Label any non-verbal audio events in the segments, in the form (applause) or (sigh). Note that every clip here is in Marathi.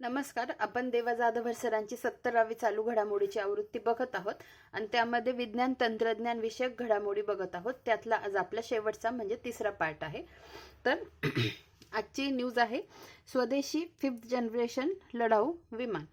नमस्कार आपण देवा जाधवर सरांची सत्तरावी चालू घडामोडीची आवृत्ती बघत आहोत आणि त्यामध्ये विज्ञान तंत्रज्ञान विषयक घडामोडी बघत आहोत. त्यातला आज आपला शेवटचा म्हणजे तिसरा पार्ट आहे. तर (clears throat) आजची न्यूज आहे स्वदेशी फिफ्थ जनरेशन लढाऊ विमान.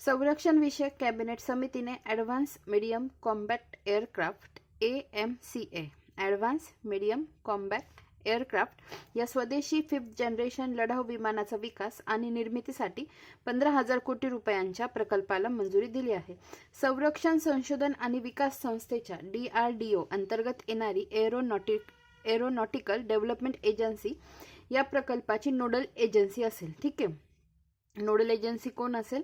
संरक्षण विषयक कॅबिनेट समितीने advance medium combat aircraft A M C A advance medium combat aircraft या स्वदेशी फिफ्थ जनरेशन लढाऊ विमानाचा विकास आणि निर्मितीसाठी पंधरा हजार कोटी रुपयांच्या प्रकल्पाला मंजुरी दिली आहे. संरक्षण संशोधन आणि विकास संस्थेच्या डी आर डी ओ अंतर्गत येणारी एरोनॉटिक एरोनॉटिकल डेव्हलपमेंट एजन्सी या प्रकल्पाची नोडल एजन्सी असेल. ठीक आहे? नोडल एजन्सी कोण असेल?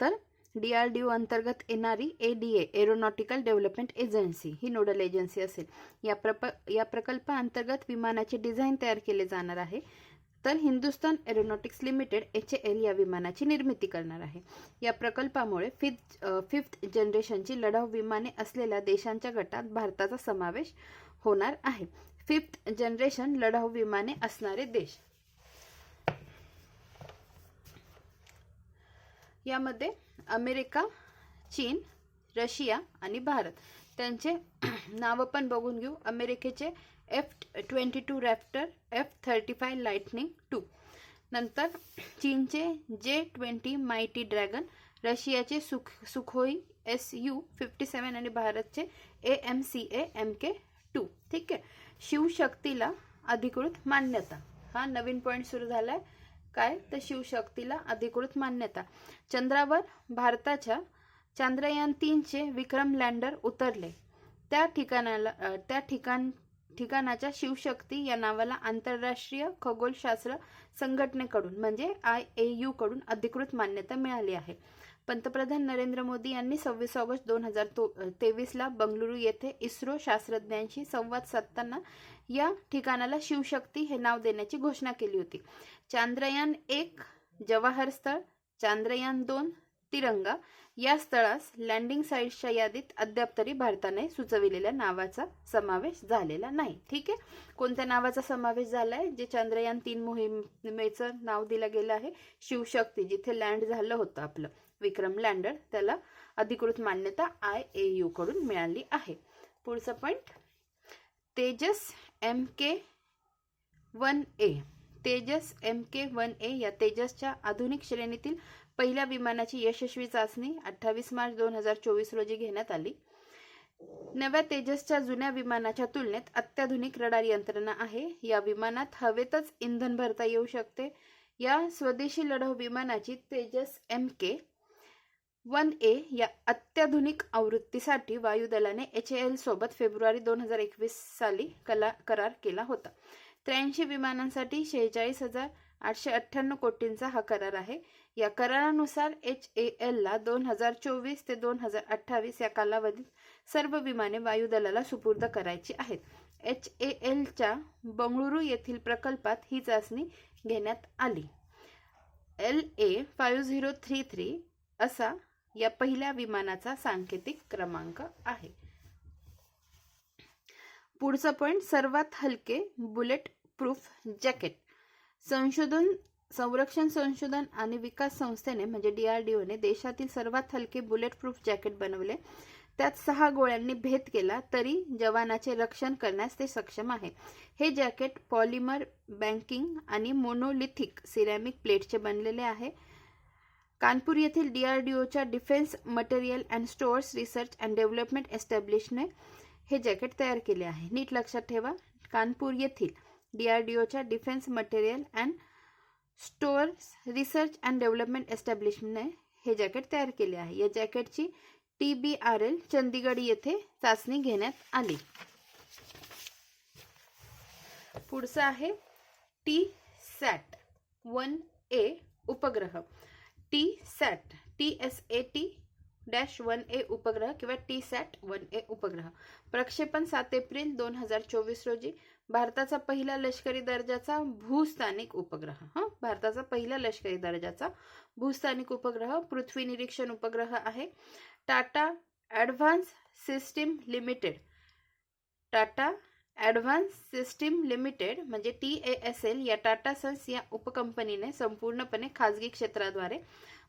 तर डी आर डी ओ अंतर्गत येणारी A D A aeronautical development agency he nodal agency असेल. या प्रप या प्रकल्पाअंतर्गत विमानाचे डिझाईन तयार केले जाणार आहे. तर Hindustan aeronautics limited H L या विमानाची निर्मिती करणार आहे. या प्रकल्पामुळे फिफ्थ फिफ्थ जनरेशनची लढाऊ विमाने असलेल्या देशांच्या गटात भारताचा समावेश होणार आहे. फिफ्थ जनरेशन लढाऊ विमाने असणारे देश. यामध्ये अमेरिका चीन रशिया आणि भारत. त्यांचे (clears throat) नावं पण बघून घेऊ. अमेरिकेचे F twenty two raptor F thirty five lightning two नंतर चीनचे जे ट्वेंटी मायटी ड्रॅगन रशियाचे सुख Sukhoi S U fifty seven आणि भारतचे A M C A M K two ठीक आहे? शिवशक्तीला अधिकृत मान्यता. हा नवीन पॉईंट सुरू झाला आहे काय? तर शिवशक्तीला अधिकृत मान्यता. चंद्रावर भारताच्या चांद्रयान तीनचे विक्रम लँडर उतरले. त्या ठिकाणाला त्या ठिकाण ठिकाणाच्या शिवशक्ती या नावाला आंतरराष्ट्रीय खगोलशास्त्र संघटनेकडून म्हणजे आय ए यू कडून अधिकृत मान्यता मिळाली आहे. पंतप्रधान नरेंद्र मोदी यांनी सव्वीस ऑगस्ट दोन हजार तेवीसला बंगळुरू येथे इस्रो शास्त्रज्ञांशी संवाद साधताना या ठिकाणाला शिवशक्ती हे नाव देण्याची घोषणा केली होती. चांद्रयान एक जवाहर स्थळ चांद्रयान दोन तिरंगा या स्थळास लँडिंग साईट्सच्या यादीत अद्याप तरी भारताने सुचविलेल्या नावाचा समावेश झालेला नाही. ठीक आहे? कोणत्या नावाचा समावेश झाला आहे जे चांद्रयान तीन मोहिमेचं नाव दिलं गेलं आहे शिवशक्ती जिथे लँड झालं होतं आपलं. विक्रम लँडर त्याला अधिकृत मान्यता आय ए यू कडून मिळाली आहे. पुढचं point Tejas M K one A Tejas M K one A या तेजसच्या आधुनिक श्रेणीतील पहिल्या विमानाची यशस्वी चाचणी अठ्ठावीस मार्च दोन हजार चोवीस रोजी घेण्यात आली. नव्या तेजसच्या जुन्या विमानाच्या तुलनेत अत्याधुनिक रडार यंत्रणा आहे. या विमानात हवेतच इंधन भरता येऊ शकते. या स्वदेशी लढाऊ विमानाची Tejas M K one A या अत्याधुनिक आवृत्तीसाठी वायुदलाने एच एल सोबत फेब्रुवारी दोन हजार एकवीस साली कला करार केला होता. त्र्याऐंशी विमानांसाठी शेहेचाळीस हजार आठशे अठ्ठ्याण्णव कोटींचा हा करार आहे. या करारानुसार एच ए एलला दोन हजार चोवीस ते दोन हजार अठ्ठावीस या कालावधीत सर्व विमाने वायुदलाला सुपूर्द करायची आहेत. एच ए एलच्या बंगळुरू येथील प्रकल्पात ही चाचणी घेण्यात आली. L A five zero three three असा या पहिल्या विमानाचा सांकेतिक क्रमांक आहे. पुढचं पॉईंट सर्वात हलके बुलेट प्रूफ जॅकेट संशोधन संरक्षण संशोधन आणि विकास संस्थेने म्हणजे डीआरडीओने देशातील सर्वात हलके बुलेट प्रूफ जॅकेट बनवले. त्यात सहा गोळ्यांनी भेद केला तरी जवानाचे रक्षण करण्यास ते सक्षम आहे. हे जॅकेट पॉलिमर बँकिंग आणि मोनोलिथिक सिरॅमिक प्लेटचे बनलेले आहे. कानपूर येथील डीआरडीओच्या defence material and stores research and development एस्टॅब्लिशने हे जॅकेट तयार केले आहे. नीट लक्षात ठेवा. कानपूर येथील डीआरडीओच्या defence material and stores research and development एस्टॅब्लिशमेंटने हे जॅकेट तयार केले आहे. या जॅकेटची T B R L Chandigarh येथे चाचणी घेण्यात आली. पुढचं आहे टी सॅट वन ए उपग्रह. T sat T S A T dash one A उपग्रह किंवा टी सॅट वन ए उपग्रह. प्रक्षेपण सात एप्रिल दोन हजार चोवीस रोजी भारताचा पहिला लष्करी दर्जाचा भूस्थानिक उपग्रह हा? भारताचा पहिला लष्करी दर्जाचा भूस्थानिक उपग्रह पृथ्वी निरीक्षण उपग्रह आहे. Tata advance system limited Tata advance system limited म्हणजे टी ए एस एल या टाटा सन्स या उपकंपनीने संपूर्णपणे खाजगी क्षेत्राद्वारे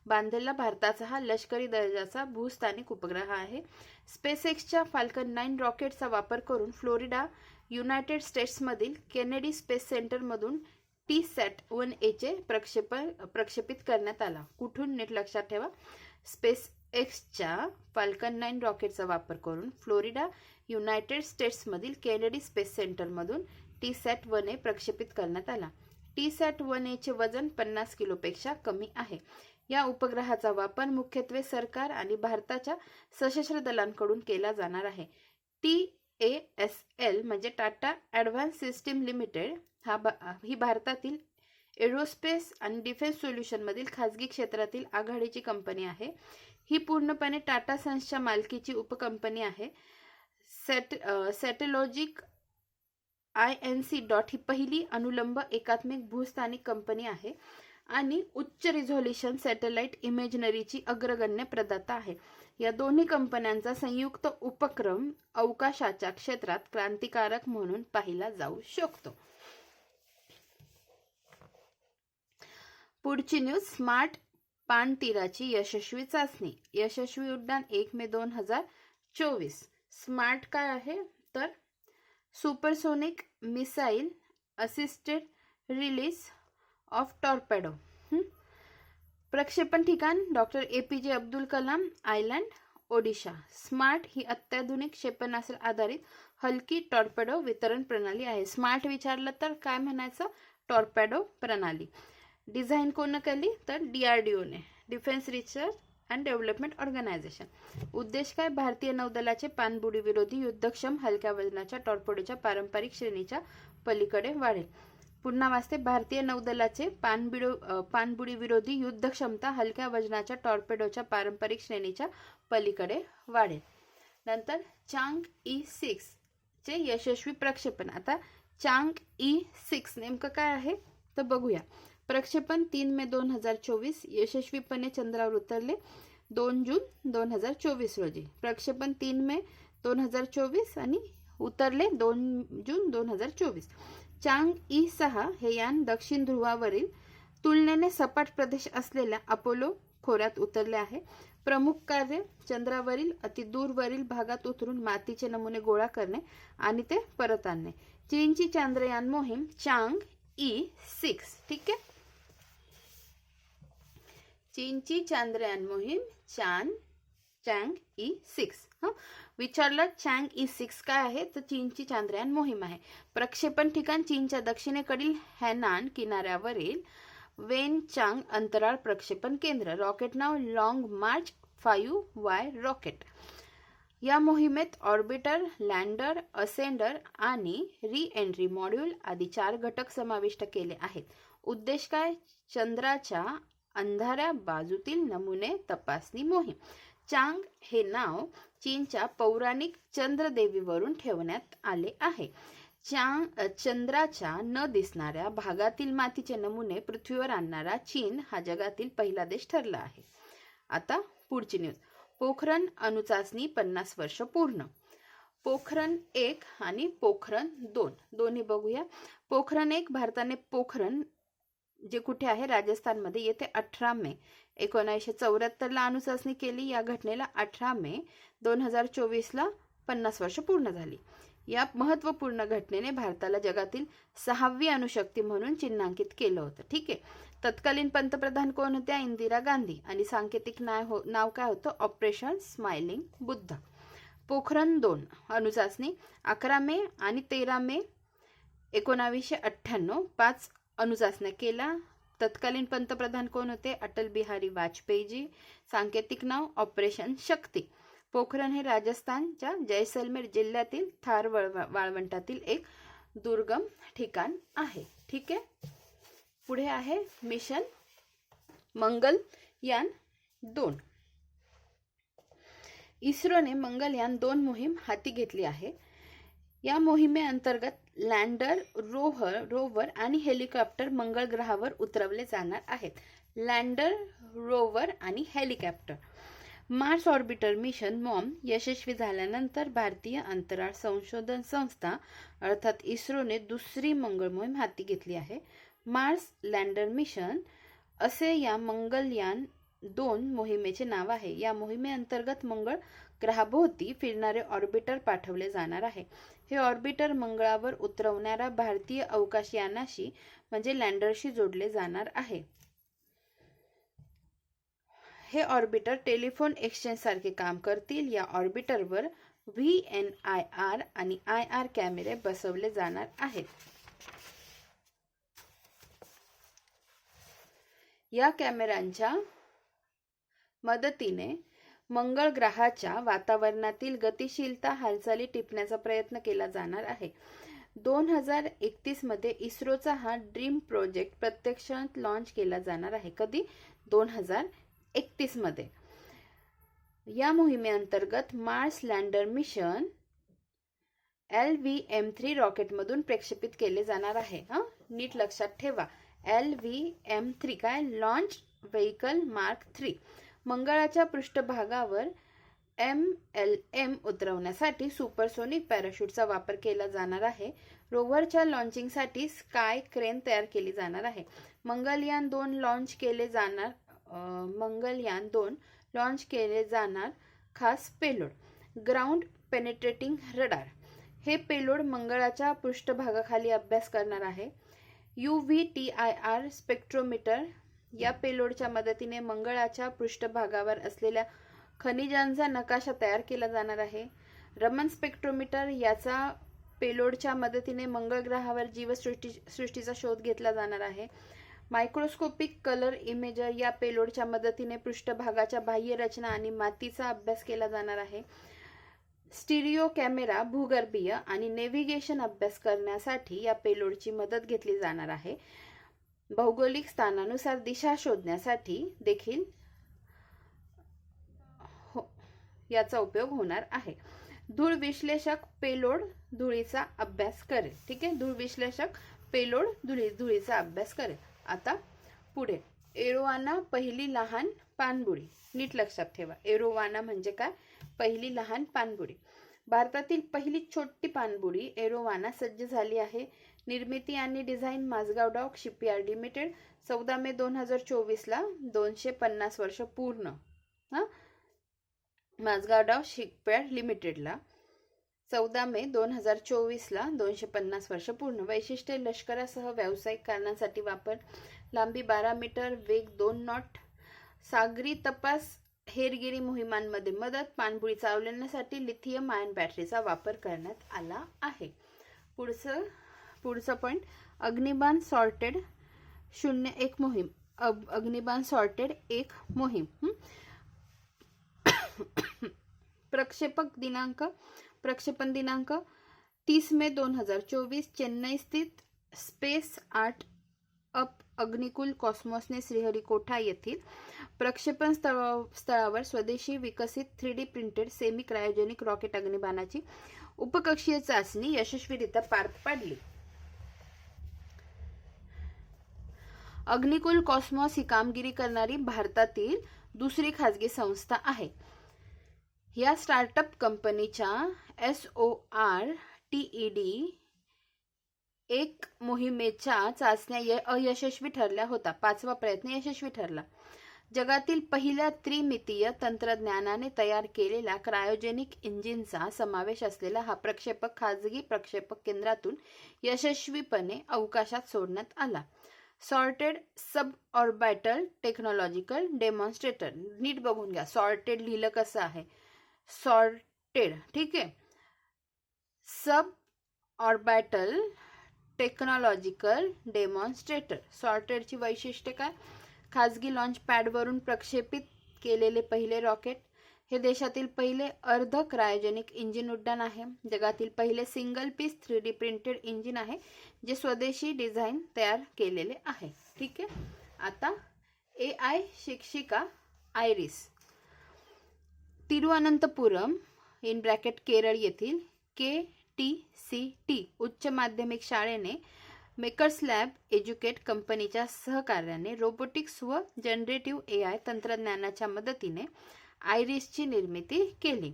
बांधलेला भारताचा हा लष्करी दर्जाचा भूस्थानिक उपग्रह आहे. स्पेसएक्सच्या फाल्कन नाईन रॉकेटचा वापर करून फ्लोरिडा युनायटेड स्टेट्समधील केनेडी स्पेस सेंटरमधून टी सॅट वन एचे प्रक्षेपण प्रक्षेपित करण्यात आला. कुठून? नीट लक्षात ठेवा. स्पेस एक्सच्या फाल्कन नाईन रॉकेटचा वापर करून फ्लोरिडा युनायटेड स्टेट्समधील केनेडी स्पेस सेंटरमधून टी सॅट वन ए प्रक्षेपित करण्यात आला. टी सॅट वन एचे वजन पन्नास किलोपेक्षा कमी आहे. या उपग्रहाचा वापर मुख्यत्वे सरकार आणि भारताच्या सशस्त्र दलांकडून केला जाणार आहे. टी ए एस एल म्हणजे टाटा ॲडव्हान्स सिस्टीम लिमिटेड हा बा ही भारतातील एरोस्पेस आणि डिफेन्स सोल्युशनमधील खाजगी क्षेत्रातील आघाडीची कंपनी आहे. ही पूर्णपणे टाटा सन्सच्या मालकीची उपकंपनी आहे. Sat Satellogic I N C dot ही पहिली अनुलंब एकात्मिक भूस्थानिक कंपनी आहे आणि उच्च रिझॉल्युशन सॅटेलाइट इमेजनरीची अग्रगण्य प्रदाता आहे. या दोन्ही कंपन्यांचा संयुक्त उपक्रम अवकाशाच्या क्षेत्रात क्रांतिकारक म्हणून पाहिला जाऊ शकतो. पुढची न्यूज स्मार्ट पाणतीराची यशस्वी चाचणी. यशस्वी उड्डाण एक मे दोन हजार चोवीस. स्मार्ट काय आहे? तर supersonic missile assisted release of torpedo. प्रक्षेपण ठिकाण doctor A P J Abdul Kalam island Odisha. Smart ही अत्याधुनिक क्षेपणास्त्र आधारित हलकी टॉर्पेडो वितरण प्रणाली आहे. स्मार्ट विचारलं तर काय म्हणायचं? टॉर्पेडो प्रणाली. डिझाईन कोण केली? तर D R D one defence research and development organisation. उद्देश काय? भारतीय नौदलाचे पाणबुडी विरोधी युद्धक्षम हलक्या वजनाच्या टॉर्पेडोच्या पारंपरिक श्रेणीच्या पलीकडे वाढेल. पुन्हा वाचते भारतीय नौदलाचे पाणबिडो पाणबुडी विरोधी युद्ध क्षमता हलक्या वजनाच्या टॉर्पेडोच्या पारंपरिक श्रेणीच्या पलीकडे वाढेल. नंतर चांग ई सिक्स चे यशस्वी प्रक्षेपण. आता चांग ई सिक्स नेमकं काय आहे? तर बघूया. प्रक्षेपण तीन मे दोन हजार चोवीस. यशस्वीपणे चंद्रावर उतरले. दोन जून दोन हजार चोवीस रोजी. प्रक्षेपण तीन मे दोन हजार चोवीस आणि उतरले दोन जून दोन हजार चोवीस. चांग ई सहा हे यान दक्षिण ध्रुवावरील तुलनेने सपाट प्रदेश असलेल्या अपोलो खोऱ्यात उतरले आहे. प्रमुख कार्य चंद्रावरील अतिदूरवरील भागात उतरून मातीचे नमुने गोळा करणे आणि ते परत आणणे. चीनची चांद्रयान मोहीम चांग ई सिक्स ठीक आहे? चीनची चांद्रयान मोहीम चांग चँग ई सिक्स. विचारलं चँग ई सिक्स काय आहे? तर चीनची चांद्रयान मोहीम आहे. प्रक्षेपण ठिकाण चीनच्या दक्षिणेकडील हॅनान किनाऱ्यावरील वेन चांग अंतराळ प्रक्षेपण केंद्र. रॉकेट नाव long march five Y rocket. या मोहिमेत ऑर्बिटर लँडर असेंडर आणि री एंट्री मॉड्यूल आदी चार घटक समाविष्ट केले आहेत. उद्देश काय? चंद्राच्या अंधाऱ्या बाजूतील नमुने तपासणी मोहीम. चांग हे नाव चीनच्या पौराणिक चंद्रदेवीवरून ठेवण्यात आले आहे. चांग चंद्राच्या न दिसणाऱ्या भागातील मातीचे नमुने पृथ्वीवर आणणारा चीन हा जगातील पहिला देश ठरला आहे. आता पुढची न्यूज पोखरण अणुचाचणी पन्नास वर्ष पूर्ण. पोखरण एक आणि पोखरण दोन. दोन्ही बघूया. पोखरण एक भारताने पोखरण जे कुठे आहे राजस्थानमध्ये येथे अठरा मे. एकोणीसशे चौऱ्याहत्तरला अणुचाचणी केली. या घटनेला अठरा मे दोन हजार चोवीसला पन्नास वर्ष पूर्ण झाली. या महत्त्वपूर्ण घटनेने भारताला जगातील सहावी अणुशक्ती म्हणून चिन्हांकित केलं होतं. ठीक आहे? तत्कालीन पंतप्रधान कोण होत्या? इंदिरा गांधी. आणि सांकेतिक नाव हो नाव काय होतं? Operation smiling Buddha. पोखरण दोन. अणुचाचणी अकरा मे आणि तेरा मे एकोणावीसशे अठ्ठ्याण्णव पाच अणुचाचण्या केला. तत्कालीन पंतप्रधान कोण होते? अटल बिहारी वाजपेयीजी. सांकेतिक नाव ऑपरेशन शक्ती. पोखरण हे राजस्थानच्या जैसलमेर जिल्ह्यातील थार वाळवंटातील एक दुर्गम ठिकाण आहे. ठीक आहे? पुढे आहे मिशन मंगलयान दोन. इस्रोने मंगलयान दोन मोहीम हाती घेतली आहे. या मोहिमेअंतर्गत लँडर रोहर रोवर आणि हेलिकॉप्टर मंगळ ग्रहावर उतरवले जाणार आहेत. लँडर रोवर आणि helicopter. Mars orbiter mission MOM यशस्वी झाल्यानंतर भारतीय अंतराळ संशोधन संस्था अर्थात इस्रोने दुसरी मंगळ मोहीम हाती घेतली आहे. मार्स लँडर मिशन असे या मंगलयान दोन मोहिमेचे नाव आहे. या मोहिमेअंतर्गत मंगळ ग्रहाभोवती फिरणारे ऑर्बिटर पाठवले जाणार आहे. हे ऑर्बिटर मंगळावर उतरवणाऱ्या भारतीय अवकाशयानाशी म्हणजे लँडरशी जोडले जाणार आहे. हे ऑर्बिटर टेलिफोन एक्सचेंज सारखे काम करतील. या ऑर्बिटरवर व्ही एन आय आर आणि आय आर कॅमेरे बसवले जाणार आहेत. या कॅमेऱ्यांच्या मदतीने मंगळ ग्रहाच्या वातावरणातील गतिशीलता हालचाली टिपण्याचा प्रयत्न केला जाणार आहे. दोन हजार एकतीसमध्ये इस्रोचा हा ड्रीम प्रोजेक्ट प्रत्यक्षात लॉन्च केला जाणार आहे. कधी? दोन हजार एकतीसमध्ये. या मोहिमेअंतर्गत Mars lander mission L V M three रॉकेटमधून प्रक्षेपित केले जाणार आहे. हां? नीट लक्षात ठेवा. एल व्ही एम थ्री काय? लॉन्च व्हेकल मार्क थ्री मंगळाच्या पृष्ठभागावर एम एल एम उतरवण्यासाठी सुपरसोनिक पॅराशूटचा वापर केला जाणार आहे. रोव्हरच्या लॉन्चिंगसाठी स्काय क्रेन तयार केली जाणार आहे. मंगलयान दोन लॉन्च केले जाणार मंगलयान दोन लॉन्च केले जाणार खास पेलोड. Ground penetrating radar. हे पेलोड मंगळाच्या पृष्ठभागाखाली अभ्यास करणार आहे. U V T I R spectrometer या पेलोडच्या मदतीने मंगळाच्या पृष्ठभागावर असलेल्या खनिजांचा नकाशा तयार केला जाणार आहे. रमन स्पेक्ट्रोमीटर याचा पेलोडच्या मदतीने मंगळ ग्रहावर जीवसृष्टी सृष्टीचा शोध घेतला जाणार आहे. मायक्रोस्कोपिक कलर इमेजर या पेलोडच्या मदतीने पृष्ठभागाच्या बाह्य रचना आणि मातीचा अभ्यास केला जाणार आहे. स्टिरिओ कॅमेरा भूगर्भीय आणि नेव्हिगेशन अभ्यास करण्यासाठी या पेलोडची मदत घेतली जाणार आहे. भौगोलिक स्थानानुसार दिशा शोधण्यासाठी देखील हो याचा उपयोग होणार आहे. धूळ विश्लेषक पेलोड धुळीचा अभ्यास करेल. ठीक आहे? धूळ विश्लेषक पेलोड धुळी धुळीचा अभ्यास करेल. आता पुढे. एरोवाना पहिली लहान पाणबुडी नीट लक्षात ठेवा. एरोवाना म्हणजे काय? पहिली लहान पाणबुडी भारतातील पहिली छोटी पाणबुडी एरोवाना सज्ज झाली आहे. निर्मिती आणि design Mazagon dock shipyard limited चौदा मे दोन हजार चोवीसला दोनशे पन्नास वर्ष पूर्ण. हां? माझगाव डॉक शिपयार्ड लिमिटेडला. चौदा मे दोन हजार चोवीसला दोनशे पन्नास वर्ष पूर्ण. वैशिष्ट्ये लष्करासह व्यावसायिक कारणांसाठी वापर. लांबी बारा मीटर वेग दोन नॉट. सागरी तपास हेरगिरी मोहिमांमध्ये मदत. पाणबुडी चालवण्यासाठी लिथियम आयन बॅटरीचा वापर करण्यात आला आहे. पुढचं पुढचं पॉईंट अग्निबाण सॉर्टेड शून्य एक मोहीम. अग्निबाण सॉर्टेड एक मोहीम. प्रक्षेपक दिनांक प्रक्षेपण दिनांक तीस मे दोन हजार चोवीस चेन्नई स्थित स्पेस आर्ट अप अग्निकुल कॉस्मॉसने श्रीहरिकोठा येथील प्रक्षेपण स्थळ स्थळावर स्वदेशी विकसित three D printed semi cryogenic rocket अग्निबाणाची उपकक्षीय चाचणी यशस्वीरित्या पार पाडली. अग्निकुल कॉस्मॉस ही कामगिरी करणारी भारतातील दुसरी खाजगी संस्था आहे. या स्टार्टअप कंपनीच्या S O R T E D एक मोहिमेच्या चाचण्या अयशस्वी ठरल्या होता पाचवा प्रयत्न यशस्वी ठरला. जगातील पहिल्या त्रिमितीय तंत्रज्ञानाने तयार केलेल्या क्रायोजेनिक इंजिनचा समावेश असलेला हा प्रक्षेपक खाजगी प्रक्षेपक केंद्रातून यशस्वीपणे अवकाशात सोडण्यात आला. Sorted sub orbital technological demonstrator. नीट बघून घ्या. सॉर्टेड लिहिलं कसं आहे? सॉर्टेड. ठीक आहे? Sub orbital technological demonstrator. सॉर्टेडची वैशिष्ट्य काय? खाजगी लॉन्च पॅडवरून प्रक्षेपित केलेले पहिले रॉकेट हे देशातील पहिले अर्ध क्रायोजेनिक इंजिन उड्डाण आहे. जगातील पहिले single piece three D printed engine आहे जे स्वदेशी डिझाईन तयार केलेले आहे. ठीक आहे? आता ए आय शिक्षिका Iris Thiruvananthapuram in bracket Kerala येथील के टी सी टी उच्च माध्यमिक शाळेने मेकर्स लॅब एज्युकेट कंपनीच्या सहकार्याने रोबोटिक्स व जनरेटिव्ह ए आय तंत्रज्ञानाच्या मदतीने आयरिसची निर्मिती केली.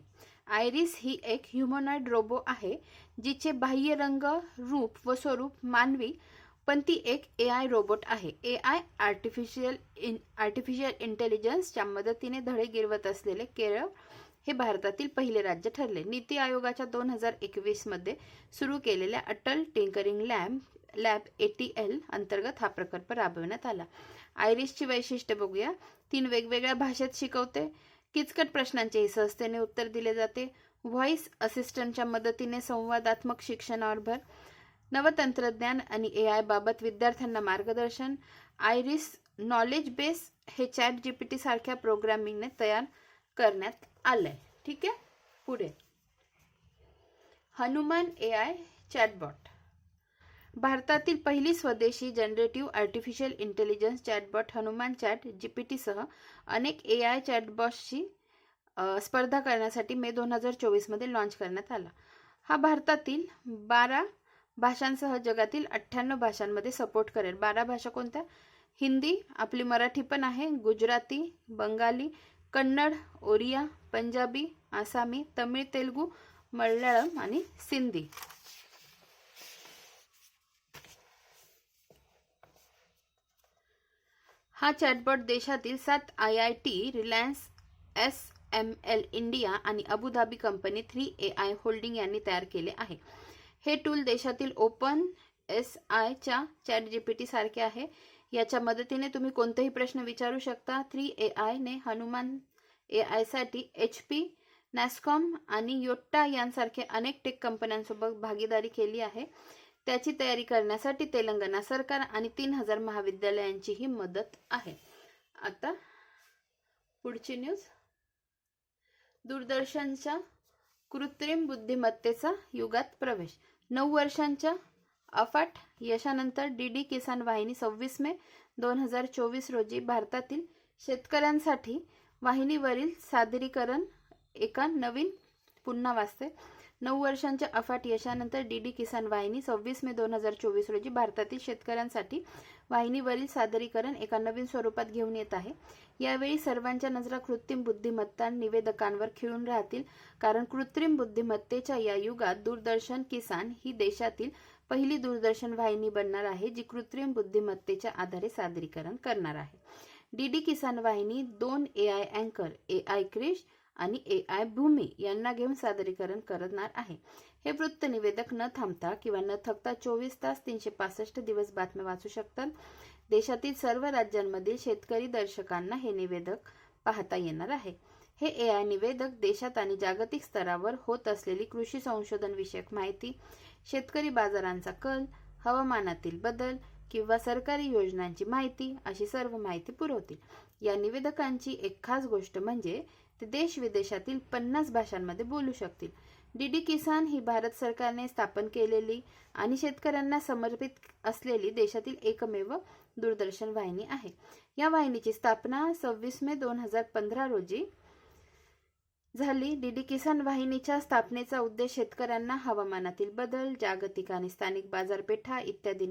आयरिस ही एक ह्युमनॉइड रोबो आहे जिचे बाह्य रंग रूप व स्वरूप मानवी पण ती एक ए आय रोबोट आहे. A I artificial in artificial इंटेलिजन्सच्या मदतीने धडे गिरवत असलेले केरळ हे भारतातील पहिले राज्य ठरले. नीती आयोगाच्या दोन हजार एकवीसमध्ये सुरू केलेल्या Atal tinkering lab lab A T L अंतर्गत हा प्रकल्प राबवण्यात आला. आयरिसची वैशिष्ट्य बघूया. तीन वेगवेगळ्या भाषेत शिकवते. किचकट प्रश्नांचेही सहजतेने उत्तर दिले जाते. व्हॉइस असिस्टंटच्या मदतीने संवादात्मक शिक्षणावर भर नवतंत्रज्ञान आणि ए आयबाबत विद्यार्थ्यांना मार्गदर्शन आयरिस नॉलेज बेस हे चॅट जी पी सारख्या प्रोग्रामिंगने तयार करण्यात आलंय. ठीक आहे? पुढे. हनुमान ए आय चॅटबॉट भारतातील पहिली स्वदेशी generative artificial intelligence chatbot Hanuman chat G P टीसह अनेक ए आय चॅटबॉट्सची स्पर्धा करण्यासाठी मे दोन हजार चोवीसमध्ये लॉन्च करण्यात आला. हा भारतातील बारा भाषांसह जगातील अठ्ठ्याण्णव भाषांमध्ये सपोर्ट करेल. बारा भाषा कोणत्या? हिंदी आपली मराठी पण आहे गुजराती बंगाली कन्नड ओरिया पंजाबी आसामी तमिळ तेलुगू मल्याळम आणि सिंधी. हा चॅटबॉट देशातील सात I I T Reliance S M L India आणि Abu Dhabi company three A I holding यांनी तयार केले आहे. हे टूल देशातील ओपन एस आयच्या चॅट जीपीटी सारखे आहे. याच्या मदतीने तुम्ही कोणतेही प्रश्न विचारू शकता. थ्री ए आयने हनुमान ए आयसाठी एच पी नॅस्कॉम आणि योट्टा यांसारखे अनेक टेक कंपन्यांसोबत भागीदारी केली आहे. त्याची तयारी करण्यासाठी तेलंगणा सरकार आणि तीन हजार महाविद्यालयांचीही मदत आहे. आता पुढची न्यूज दूरदर्शनच्या कृत्रिम बुद्धिमत्तेचा युगात प्रवेश. नऊ वर्षांच्या अफाट यशानंतर डी डी किसान वाहिनी सव्वीस मे दोन हजार चोवीस रोजी भारतातील शेतकऱ्यांसाठी वाहिनीवरील सादरीकरण एका नवीन पुन्हा वाचते नऊ वर्षांच्या अफाट यशानंतर डीडी किसान वाहिनी सव्वीस मे दोन हजार चोवीस रोजी भारतातील शेतकऱ्यांसाठी वाहिनीवरील सादरीकरण एका नवीन स्वरूपात घेऊन येत आहे. यावेळी सर्वांच्या नजरा कृत्रिम बुद्धिमत्ता निवेदकांवर खिळून राहतील. कारण कृत्रिम बुद्धिमत्तेच्या या युगात दूरदर्शन किसान ही देशातील पहिली दूरदर्शन वाहिनी बनणार आहे जी कृत्रिम बुद्धिमत्तेच्या आधारे सादरीकरण करणार आहे. डीडी किसान वाहिनी दोन ए आय अँकर ए आय क्रिश आणि ए आय भूमी यांना घेऊन सादरीकरण करणार आहे. हे वृत्त निवेदक न थांबता किंवा न थकता चोवीस तास तीनशे पासष्ट दिवस बातम्या वाचू शकतात. देशातील सर्व राज्यांमधील शेतकरी दर्शकांना हे निवेदक पाहता येणार आहे. हे ए आय निवेदक देशात आणि जागतिक स्तरावर होत असलेली कृषी संशोधन विषयक माहिती शेतकरी बाजारांचा कल हवामानातील बदल किंवा सरकारी योजनांची माहिती अशी सर्व माहिती पुरवतील. या निवेदकांची एक खास गोष्ट म्हणजे ते देश विदेशातील पन्नास भाषांमध्ये बोलू शकतील. डीडी किसान ही भारत सरकारने स्थापन केलेली आणि शेतकऱ्यांना समर्पित असलेली देशातील एकमेव दूरदर्शन वाहिनी आहे. या वाहिनीची स्थापना सव्वीस मे दोन हजार पंधरा रोजी झाली. डीडी किसान वाहिनीच्या स्थापनेचा उद्देश शेतकऱ्यांना हवामानातील बदल जागतिक आणि स्थानिक बाजारपेठा इत्यादी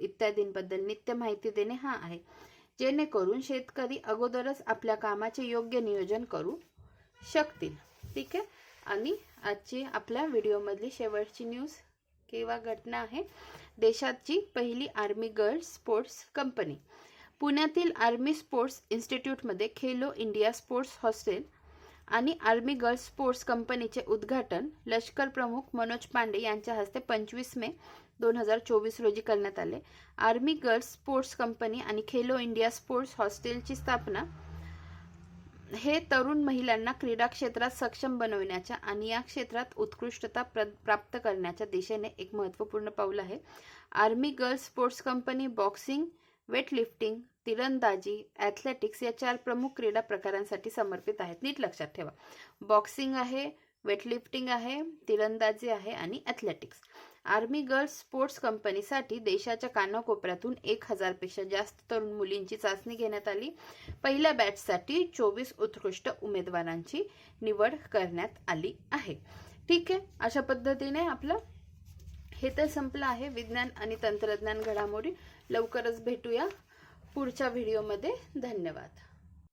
इत्यादींबद्दल नित्य माहिती देणे हा आहे. जेणेकरून शेतकरी अगोदरच आपल्या कामाचे योग्य नियोजन करू शकतील. ठीक आहे? आणि आजची आपल्या व्हिडिओमधली शेवटची न्यूज किंवा घटना आहे देशाची पहिली आर्मी गर्ल्स स्पोर्ट्स कंपनी पुण्यातील आर्मी स्पोर्ट्स इन्स्टिट्यूटमध्ये खेलो इंडिया स्पोर्ट्स हॉस्टेल आणि आर्मी गर्ल्स स्पोर्ट्स कंपनीचे उद्घाटन लष्कर प्रमुख मनोज पांडे यांच्या हस्ते पंचवीस मे दोन हजार चोवीस रोजी करण्यात आले. आर्मी गर्ल्स स्पोर्ट्स कंपनी आणि खेलो इंडिया स्पोर्ट्स हॉस्टेलची स्थापना हे तरुण महिलांना क्रीडा क्षेत्रात सक्षम बनवण्याच्या आणि या क्षेत्रात उत्कृष्टता प्र प्राप्त करण्याच्या दिशेने एक महत्त्वपूर्ण पाऊल आहे. Army girls sports company boxing weightlifting तिरंदाजी ॲथलेटिक्स या चार प्रमुख क्रीडा प्रकारांसाठी समर्पित आहेत. नीट लक्षात ठेवा. बॉक्सिंग आहे वेटलिफ्टिंग आहे तिरंदाजी आहे आणि ॲथलेटिक्स. आर्मी गर्ल्स स्पोर्ट्स कंपनीसाठी देशाच्या कानाकोपऱ्यातून एक हजारपेक्षा जास्त तरुण मुलींची चाचणी घेण्यात आली. पहिल्या बॅचसाठी चोवीस उत्कृष्ट उमेदवारांची निवड करण्यात आली आहे. ठीक आहे अशा पद्धतीने आपलं हे तर संपलं आहे. विज्ञान आणि तंत्रज्ञान घडामोडी. लवकरच भेटूया पुढच्या व्हिडिओमध्ये. धन्यवाद.